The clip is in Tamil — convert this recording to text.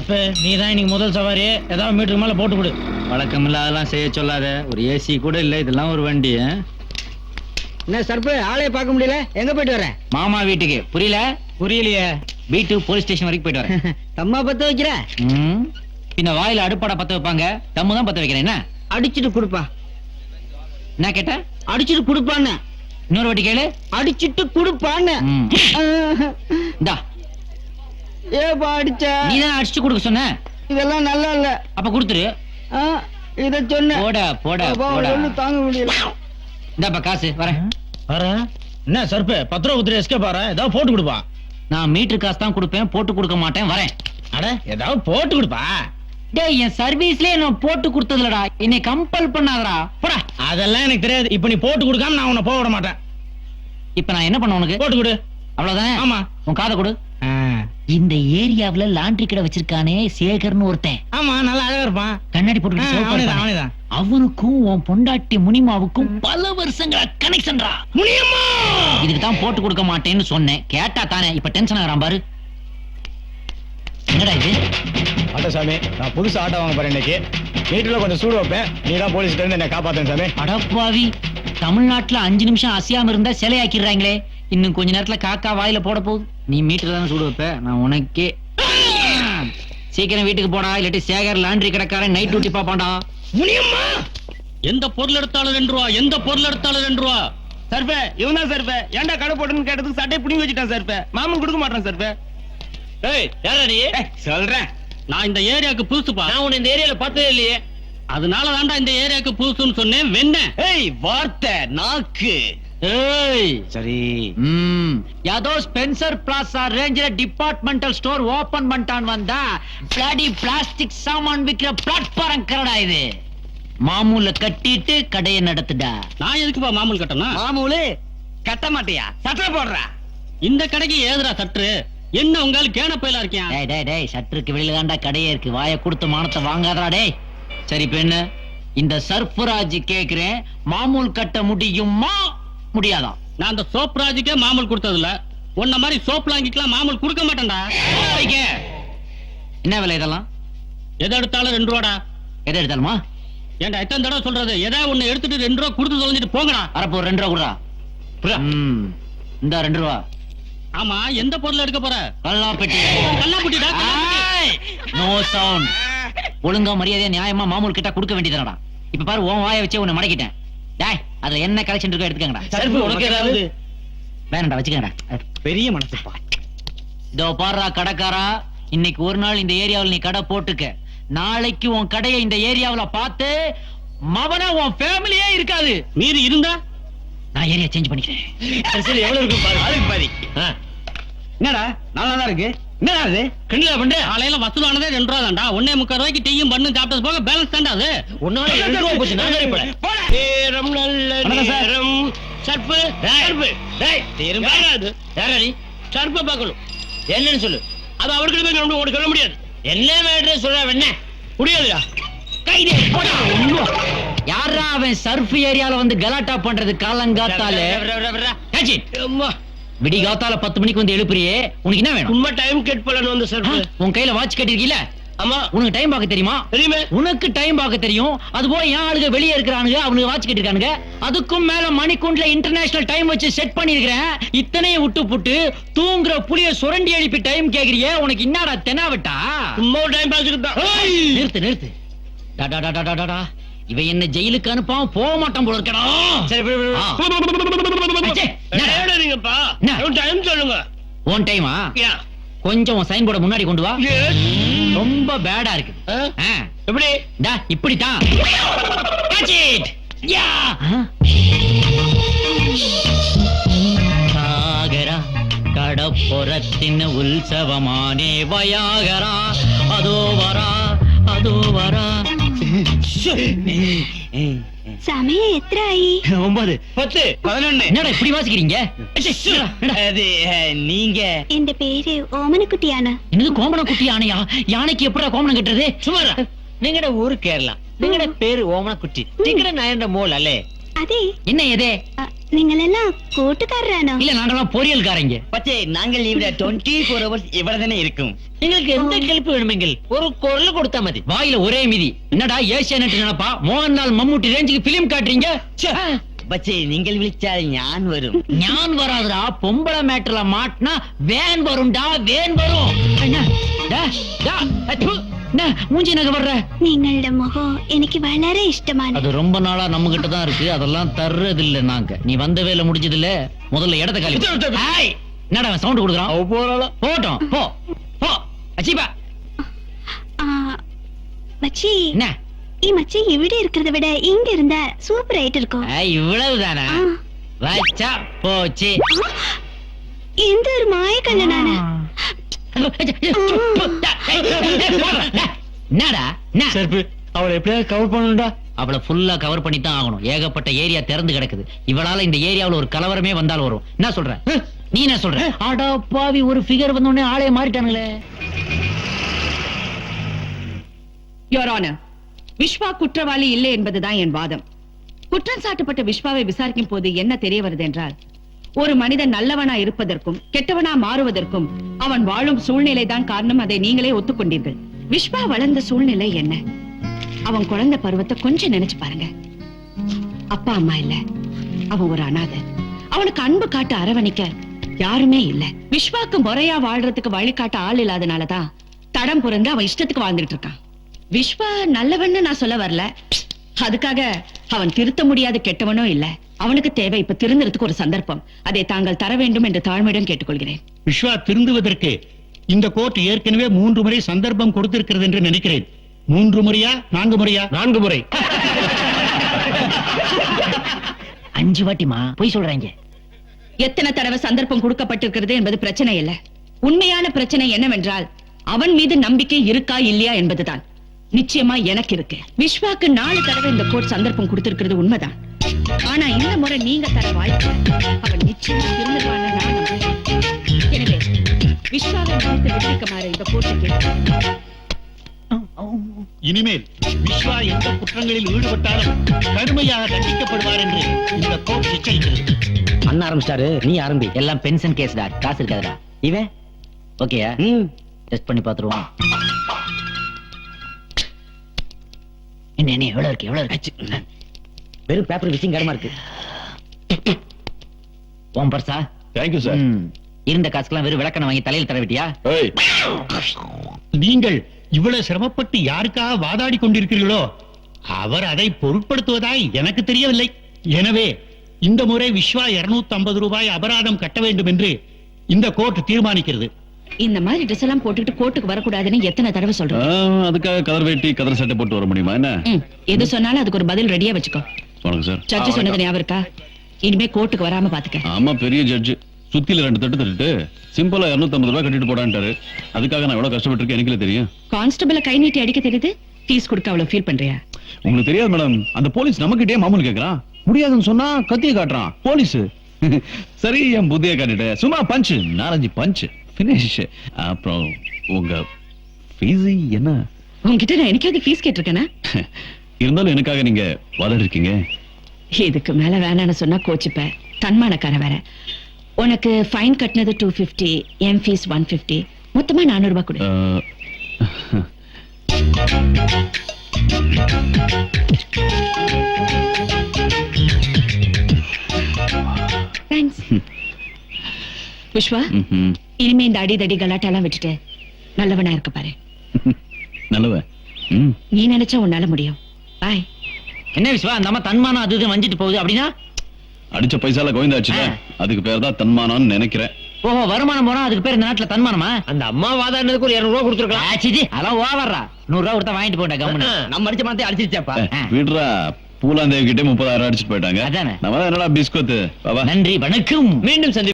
சர்ப்பு நீ தான் இன்னைக்கு முதல் சவாரி. ஏதாவது மீட்டருக்கு மேல போட்டு கொடு. வழக்கம் இல்லாதெல்லாம் செய்ய சொல்லாத. ஒரு ஏசி கூட இல்ல. இதெல்லாம் ஒரு வண்டி? என்ன சர்ப்பு? ஆளைய பார்க்க முடியல. எங்க போயிட்டு வரேன் மாமா வீட்டுக்கு. புரியல? புரியலையே. வீட்டு போலீஸ் ஸ்டேஷன் வரைக்கும் போயிட்டு வரேன். தம்மா பத்த வைக்கிற? ம். பின்ன வாயில அடுப்பாடா பத்த வைப்பாங்க. தம்மு தான் பத்த வைக்கிறேன். என்ன? அடிச்சிட்டு கொடுப்பா. என்ன கேட்ட? அடிச்சிட்டு கொடுப்பான்னு. இன்னொரு வாட்டி கேளு. அடிச்சிட்டு கொடுப்பான்னு. இந்தா. ஏப்பா அடிச்ச? நீ தான் அடிச்சு கொடுக்க சொன்ன? இதெல்லாம் நல்லா இல்ல அப்ப கொடுத்துரு. இத சொன்ன. போட போட போட. தாங்க முடியல. இந்தாப்பா காசு வரேன். வர என்ன சர்ப்பு பத்து ரூபா குத்துரு எஸ்கே பாரு ஏதாவது போட்டு கொடுப்பா. நான் மீட்டர் காசு தான் கொடுப்பேன் போட்டு கொடுக்க மாட்டேன் வரேன். அட ஏதாவது போட்டு கொடுப்பா. டேய் என் சர்வீஸ்லயே நான் போட்டு கொடுத்ததுலடா என்னை கம்பல் பண்ணாதடா. போடா. அதெல்லாம் எனக்கு தெரியாது. இப்ப நீ போட்டு கொடுக்காம நான் உன்னை போக விட மாட்டேன். இப்ப நான் என்ன பண்ண உனக்கு? போட்டு கொடு. அவ்வளவுதானே? ஆமா. உன் காதை கொடு. இந்த ஏரியாவுல லாண்டரி கடை வச்சிருக்கானே சேகர்னு ஒருத்தன். ஆமா நல்லா அழகா இருப்பான். கண்ணாடி போட்டு அவனுக்கும் உன் பொண்டாட்டி முனிமாவுக்கும் பல வருஷங்களா கனெக்ஷன்டா முனியம்மா! இதுக்கு தான் போட்டு கொடுக்க மாட்டேன்னு சொன்னேன். கேட்டா தானே இப்ப டென்ஷன் ஆகிறான் பாரு. என்னடா இது? ஆட்டோ சாமி நான் புதுசு ஆட்டோ வாங்க போறேன் இன்னைக்கு. வீட்டுல கொஞ்சம் சூடு வைப்பேன். நீ தான் போலீஸ்ல இருந்து என்ன காப்பாத்தேன் சாமி. அடப்பாவி. தமிழ்நாட்டுல அஞ்சு நிமிஷம் அசையாம இருந்தா சிலையாக்கிடுறாங்களே. இன்னும் கொஞ்ச நேரத்துல காக்கா வாயில போட போகுது. நீ மீட்டர் தானே சூடு வைப்ப? நான் உனக்கே சீக்கிரம் வீட்டுக்கு போடா இல்லாட்டி சேகர் லாண்டரி கடைக்காரன் நைட் டியூட்டி பாப்பான்டா முனியம்மா! எந்த பொருள் எடுத்தாலும் ரெண்டு ரூபா எந்த பொருள் எடுத்தாலும் ரெண்டு ரூபா சர்பே இவன் தான் சர்பே ஏன்டா கடை போட்டுன்னு கேட்டதுக்கு சட்டையை பிடிங்கி வச்சுட்டான் சர்பே மாமன் கொடுக்க மாட்டான் சர்பே ஏய் யாரா நீ சொல்றேன். நான் இந்த ஏரியாக்கு புதுசுப்பா நான் உன்னை இந்த ஏரியால பார்த்ததே இல்லையே. அதனால தான்டா இந்த ஏரியாக்கு புதுசுன்னு சொன்னேன் வெண்ண ஏய் வார்த்தை நாக்கு. ஏய்! சரி. ம். யாதோ ஸ்பென்சர் பிளாசா ரேஞ்சில டிபார்ட்மெண்டல் ஸ்டோர் ஓபன் பண்ணிட்டான் வந்தா பிளாடி பிளாஸ்டிக் சாமான் விக்கிற பிளாட்ஃபாரம் கரடா இது. மாமூல கட்டிட்டு கடையை நடத்துடா. நான் எதுக்குப்பா மாமூல் கட்டணும் மாமூலு கட்ட மாட்டியா? சட்டை போடுறா. இந்த கடைக்கு ஏதுடா சற்று என்ன உங்கால கேன பயிலா இருக்கேன் டேய் டேய் டேய் சற்றுக்கு வெளியில தான்டா கடையே இருக்கு. வாயை கொடுத்து மானத்தை வாங்காதடா டேய். சரி பெண்ணு இந்த சர்ஃபராஜ் கேக்குறேன். மாமூல் கட்ட முடியுமா? முடியாதா நான் அந்த சோப் ராஜுக்கே மாமூல் கொடுத்தது இல்ல உன்ன மாதிரி சோப் லாங்கிக்கலாம் மாமூல் கொடுக்க மாட்டேன்டா. என்ன விலை இதெல்லாம்? எதை எடுத்தாலும் ரெண்டு ரூபாடா? எதை எடுத்தாலுமா? ஏன்டா எத்தனை தடவை சொல்றது? எதை ஒண்ணு எடுத்துட்டு ரெண்டு ரூபா கொடுத்து தொலைஞ்சிட்டு போங்கடா. வரப்போ ஒரு ரெண்டு ரூபா குடுறா இந்த ரெண்டு ரூபா. ஆமா எந்த பொருள் எடுக்க போற? கல்லாப்பட்டி. கல்லாப்பட்டிடா நோ சவுண்ட் ஒழுங்கா மரியாதையா நியாயமா மாமூல் கிட்ட கொடுக்க வேண்டியதுடா இப்ப பாரு உன் வாயை வச்சே உன்னை மடக்கிட்டேன். டேய் அதுல என்ன கலெக்ஷன் இருக்கோ எடுத்துக்கங்கடா. சர்ப்பு உனக்கு ஏதாவது? வேணாம்டா வச்சுக்கங்கடா பெரிய மனசுப்பா இதோ பாருடா கடைக்காரா இன்னைக்கு ஒரு நாள் இந்த ஏரியாவுல நீ கடை போட்டுக்க. நாளைக்கு உன் கடையை இந்த ஏரியாவுல பார்த்து மவன உன் ஃபேமிலியே இருக்காது. மீறி இருந்தா? நான் ஏரியா சேஞ்ச் பண்ணிக்கிறேன். சரி எவ்வளவு இருக்கு பாரு. அதுக்கு பாதி. என்னடா நல்லா தான் இருக்கு? என்னடா அது கிண்டலா பண்ற? காலையில வசூலானதே ரெண்டு ரூபா தான்டா ஒன்னே முக்கால் ரூபாய்க்கு டீயும் பண்ணு சாப்பிட்டது போக பேலன்ஸ் தான்டா அது. ரெண்டு ரூபா போச்சு நான் சரி போட. நேரம் நல்ல வணக்கம் சார். நேரம். சர்ப்பு சர்ப்பு டேய் திரும்ப யாராது யாரா நீ? சர்ப்பை பார்க்கணும். என்னன்னு சொல்லு. அது அவர்கிட்ட போய் நம்ம உனக்கு சொல்ல முடியாது. என்ன வேணும் சொல்ல என்ன முடியாதுடா. கைதே போடா. யாரா அவன் சர்ஃப் ஏரியால வந்து கலாட்டா பண்றது காலங்காத்தால? ஏச்சி, அம்மா விடி காத்தால பத்து மணிக்கு வந்து எழுப்புறியே? உனக்கு என்ன வேணும்? உண்மை டைம் கெட் பண்ணணும் வந்து சர்ப்பு உன் கையில வாட்ச் கட்டிருக்கீல ஆமா. உனக்கு டைம் பார்க்க தெரியுமா? தெரியுமே. உனக்கு டைம் பார்க்க தெரியும். அது போல என் ஆளுங்க வெளியே இருக்கிறானுங்க அவனுக்கு வாட்ச் கட்டிருக்கானுங்க. அதுக்கும் மேல மணிக்குண்டுல இன்டர்நேஷனல் டைம் வச்சு செட் பண்ணிருக்கிறேன். இத்தனையும் விட்டு புட்டு தூங்குற புளிய சுரண்டி எழுப்பி டைம் கேக்குறியே உனக்கு என்னடா தெனாவட்டா? சும்மா டைம் தான். நிறுத்து நிறுத்து. டா, டா, டா, டா, டா, டா, டா. இவன் என்ன ஜெயிலுக்கு அனுப்பாம போக மாட்டான் போல இருக்கடா. சரி போய், போய், ஆ. போய். அச்சே, என்னடா? தேடாதீங்கப்பா என்ன? டைம் சொல்லுங்க உன் டைமா. கொஞ்சம் உன் சைன் போர்டை முன்னாடி கொண்டு வா. ரொம்ப பேடா இருக்கு. எப்படி டா it! Yeah! சாகரா கடப்புறத்தின் உற்சவமானே வயாகரா அதோ வரா அதோ வரா சமயம் எத்திராயி ஒன்பது பத்து பதினொன்னு என்னடா இப்படி வாசிக்கிறீங்க அது நீங்க என் பேரு ஓமன குட்டி யானை என்னது கோமன குட்டி யானையா யானைக்கு எப்படா கோமனம் கட்டுறது சுமாரா நீங்கட ஊரு கேரளா நீங்கட பேரு ஓமன குட்டி நீங்கட நான் என்ற மோல் அல்லே அதே. என்ன எதே? நீங்கள் எல்லாம் கூட்டுக்காரரானோ? இல்ல நாங்கெல்லாம் பொரியல்காரங்க பச்சே நாங்கள் இவிட டுவெண்ட்டி ஃபோர் ஹவர்ஸ் இவ்வளவுதானே இருக்கும். எங்களுக்கு எந்த கெல்ப்பு வேணுமெங்கில்? ஒரு குரல் கொடுத்தா மதி. வாயில ஒரே மிதி. என்னடா ஏசியா ஏசியானட் நினைப்பா? மோகன்லால் மம்முட்டி ரேஞ்சுக்கு பிலிம் காட்டுறீங்க? பச்சே நீங்கள் விழிச்சா ஞான் வரும். ஞான் வராதுடா. பொம்பளை மேட்டர்ல மாட்டினா வேன் வரும்டா வேன் வரும். மூஞ்சி நகை வர்ற? நீங்களோட முகம் எனக்கு வளர இஷ்டமான அது ரொம்ப நாளா நம்ம கிட்ட இருக்கு. அதெல்லாம் தர்றது இல்ல நாங்க. நீ வந்த வேலை முடிஞ்சது முதல்ல இடத்த காலி சவுண்ட் கொடுக்குறான்? மச்சி. என்ன? ஏ மச்சி இவிட இருக்கிறத விட இங்க இருந்தா சூப்பர் ஆயிட்டு இருக்கும். இவ்வளவுதானா? வச்சா போச்சு. எந்த ஒரு மாய நானு என்னடா என்ன? செருப்பு அவளை எப்படியாவது கவர் பண்ணணும்டா. அவளை ஃபுல்லா கவர் பண்ணி தான் ஆகணும். ஏகப்பட்ட ஏரியா திறந்து கிடக்குது. இவளால இந்த ஏரியாவுல ஒரு கலவரமே வந்தால் வரும். என்ன சொல்ற? நீ என்ன சொல்ற? ஆடா பாவி ஒரு ஃபிகர் வந்த உடனே ஆளே மாறிட்டானுங்களே. யோர் ஆனர் விஸ்வா குற்றவாளி இல்லை என்பதுதான் என் வாதம். குற்றம் சாட்டப்பட்ட விஸ்வாவை விசாரிக்கும் போது என்ன தெரிய வருது என்றால் ஒரு மனிதன் நல்லவனா இருப்பதற்கும் கெட்டவனா மாறுவதற்கும் அவன் வாழும் சூழ்நிலை தான் காரணம் அதை நீங்களே ஒத்துக்கொண்டீர்கள். விஸ்வா வளர்ந்த சூழ்நிலை என்ன? அவன் குழந்தை பருவத்தை கொஞ்சம் நினைச்சு பாருங்க. அப்பா அம்மா இல்ல. அவன் ஒரு அனாதை அவனுக்கு அன்பு காட்ட அரவணைக்க யாருமே இல்ல. விஸ்வாக்கு முறையா வாழ்றதுக்கு வழிகாட்ட ஆள் இல்லாதனாலதான் தடம் புரந்து அவன் இஷ்டத்துக்கு வாழ்ந்துட்டு இருக்கான். விஸ்வா நல்லவன்னு நான் சொல்ல வரல. அதுக்காக அவன் திருத்த முடியாத கெட்டவனும் இல்ல. அவனுக்கு தேவை இப்ப திருந்துறதுக்கு ஒரு சந்தர்ப்பம். அதை தாங்கள் தர வேண்டும் என்று தாழ்மையுடன் கேட்டுக்கொள்கிறேன். விஸ்வா திருந்துவதற்கு இந்த கோர்ட் ஏற்கனவே மூன்று முறை சந்தர்ப்பம் கொடுத்திருக்கிறது என்று நினைக்கிறேன். மூன்று முறையா நான்கு முறையா? நான்கு முறை. அஞ்சு வாட்டிமா போய் சொல்றாங்க. எத்தனை தடவை சந்தர்ப்பம் கொடுக்கப்பட்டிருக்கிறது என்பது பிரச்சனை இல்ல. உண்மையான பிரச்சனை என்னவென்றால் அவன் மீது நம்பிக்கை இருக்கா இல்லையா என்பதுதான். நிச்சயமா எனக்கு இருக்கு. விஸ்வாக்கு நாலு தடவை இந்த கோர்ட் சந்தர்ப்பம் கொடுத்திருக்கிறது உண்மைதான். ஆனா இந்த முறை நீங்க தர வாய்ப்பு அவன் நிச்சயமா நம்புறேன் எனவே விஸ்வாவை மன்னித்து விடுவிக்குமாறு இந்த கோர்ட்டை இனிமேல் விஸ்வா எந்த குற்றங்களில் ஈடுபட்டாலும் கடுமையாக தண்டிக்கப்படுவார் என்று இந்த கோர்ட் எச்சரிக்கிறது. அண்ணா ஆரம்பிச்சிட்டாரு நீ ஆரம்பி. எல்லாம் பென்ஷன் கேஸ்டா காசு இருக்காதுடா. இவன்? ஓகேயா? டெஸ்ட் பண்ணி பாத்துருவோம் என்ன என்ன எவ்வளவு இருக்கு எவ்வளவு இருக்கு? வெறும் பேப்பர் விஷயம் கடமா இருக்கு. உன் பர்சா. தேங்க்யூ ம். இருந்த காசுக்கெல்லாம் வெறும் விளக்கணை வாங்கி தலையில் தர விட்டியா? ஏய். நீங்கள் இவ்வளவு சிரமப்பட்டு யாருக்காக வாதாடி கொண்டிருக்கிறீர்களோ அவர் அதை பொருட்படுத்துவதாய் எனக்கு தெரியவில்லை. எனவே இந்த முறை விஸ்வா 250 ஐம்பது ரூபாய் அபராதம் கட்ட வேண்டும் என்று இந்த கோர்ட் தீர்மானிக்கிறது. இந்த மாதிரி ட்ரெஸ் எல்லாம் போட்டுட்டு கோர்ட்டுக்கு வரக்கூடாதுன்னு எத்தனை தடவை சொல்றேன் அதுக்காக கதர் வேட்டி கதர் சட்டை போட்டு வர முடியுமா? என்ன? எது சொன்னாலும் அதுக்கு ஒரு பதில் ரெடியா வச்சுக்கோ. சார். சர்ச்சு சொன்னது ஞாபகம் இருக்கா? இனிமே கோர்ட்டுக்கு வராம பாத்துக்க. ஆமா பெரிய ஜட்ஜ் சுத்தில ரெண்டு தட்டு தட்டுட்டு சிம்பிளா 250 ரூபாய் கட்டிட்டு போடான்ட்டாரு. அதுக்காக நான் எவ்வளவு கஷ்டப்பட்டிருக்கேன் எனக்கு தெரியும். கான்ஸ்டபிள கை நீட்டி அடிக்க தெரியுது? ஃபீஸ் கொடுக்க அவ்வளவு ஃபீல் பண்றியா? உங்களுக்கு தெரியாது மேடம் அந்த போலீஸ் நம்மகிட்டே மாமூல் கேக்குறான் முடியாதுன்னு சொன்னா கத்திய காட்டுறான். போலீஸ் சரி என் புத்திய காட்டிட்டேன் சும்மா பஞ்ச் நாலஞ்சு பஞ்ச் பினிஷ் அப்புறம் உங்க ஃபீஸ் என்ன? உன்கிட்ட நான் எனக்காவது ஃபீஸ் கேட்டிருக்கேனா? இருந்தாலும் எனக்காக நீங்க வாதாடி இருக்கீங்க இதுக்கு மேல வேணாம்னு சொன்னா கோச்சுப்ப. தன்மானக்கார வேற. உனக்கு ஃபைன் கட்டினது டூ பிப்டி என் ஃபீஸ் ஒன் பிப்டி மொத்தமா நானூறு ரூபாய் கொடு. அஹ், தேங்க்ஸ் ம்ஹும். இனிமே இந்த அடிதடி கலாட்டெல்லாம் விட்டுட்டு நல்லவனா இருக்க பாரு. நல்லவன் ம். நீ நினைச்சா உன்னால முடியும். பாய். என்ன விஸ்வா அந்த அம்மா தன்மானம் அது இது வஞ்சிட்டு போகுது அப்படின்னா? அடிச்ச பைசால கோவிந்தாச்சுல ஆ. அதுக்கு பேர் தான் தன்மானம்னு நினைக்கிறேன். ஓஹோ வருமானம் போனா அதுக்கு பேர் இந்த நாட்டுல தன்மானமா? அந்த அம்மா வாதாடினதுக்கு ஒரு இருநூறு ரூபா கொடுத்துருக்கலாம் அதெல்லாம் நூறு ரூபா கொடுத்தா வாங்கிட்டு கம்முன்னு. நம்ம அடிச்ச பணத்தை அடிச்சிருச்சாப்பா விடுறா. பூலாந்தேவி கிட்டே முப்பதாயிரம் அடிச்சிட்டு போயிட்டாங்க. அதானே. நம்ம என்னடா பிஸ்கோத்து? பாபா நன்றி வணக்கம். மீண்டும் சந்தி